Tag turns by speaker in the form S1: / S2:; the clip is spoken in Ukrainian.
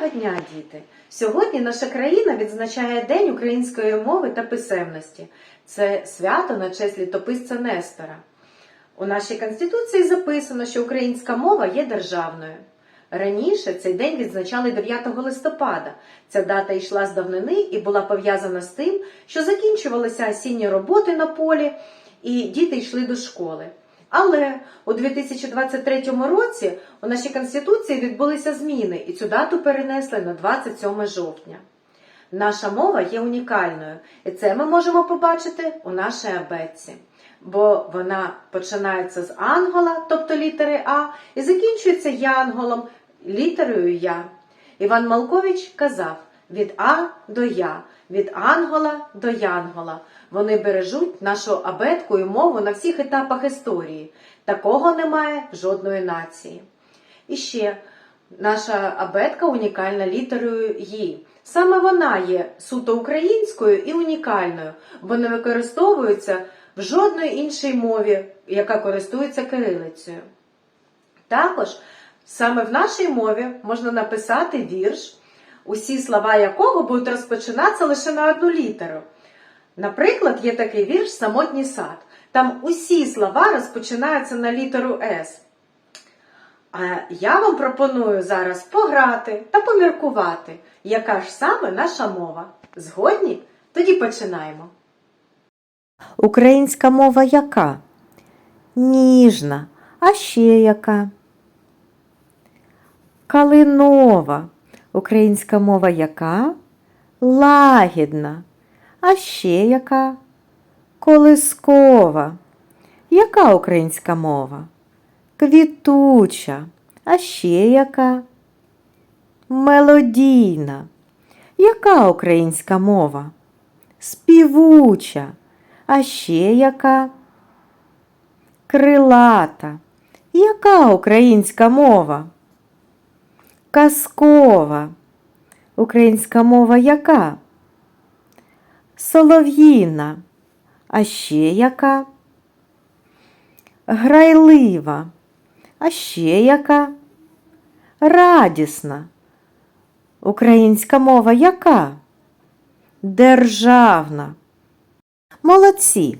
S1: Доброго дня, діти! Сьогодні наша країна відзначає День української мови та писемності. Це свято на честь літописця Нестора. У нашій Конституції записано, що українська мова є державною. Раніше цей день відзначали 9 листопада. Ця дата йшла з давнини і була пов'язана з тим, що закінчувалися осінні роботи на полі, і діти йшли до школи. Але у 2023 році у нашій Конституції відбулися зміни, і цю дату перенесли на 27 жовтня. Наша мова є унікальною, і це ми можемо побачити у нашій абетці. Бо вона починається з ангола, тобто літери А, і закінчується янголом, літерою Я. Іван Малкович казав від А до Я, від ангола до янгола. Вони бережуть нашу абетку і мову на всіх етапах історії. Такого немає жодної нації. І ще наша абетка унікальна літерою «Ї». Саме вона є суто українською і унікальною, бо не використовується в жодної іншій мові, яка користується кирилицею. Також саме в нашій мові можна написати вірш, усі слова якого будуть розпочинатися лише на одну літеру. Наприклад, є такий вірш Самотній сад. Там усі слова розпочинаються на літеру С. А я вам пропоную зараз пограти та поміркувати, яка ж саме наша мова. Згодні? Тоді починаємо.
S2: Українська мова яка? Ніжна. А ще яка? Калинова. Українська мова яка? Лагідна. А ще яка? Колискова. Яка українська мова? Квітуча. А ще яка? Мелодійна. Яка українська мова? Співуча. А ще яка? Крилата. Яка українська мова? Казкова. Українська мова яка? Солов'їна. А ще яка? Грайлива. А ще яка? Радісна. Українська мова яка? Державна. Молодці!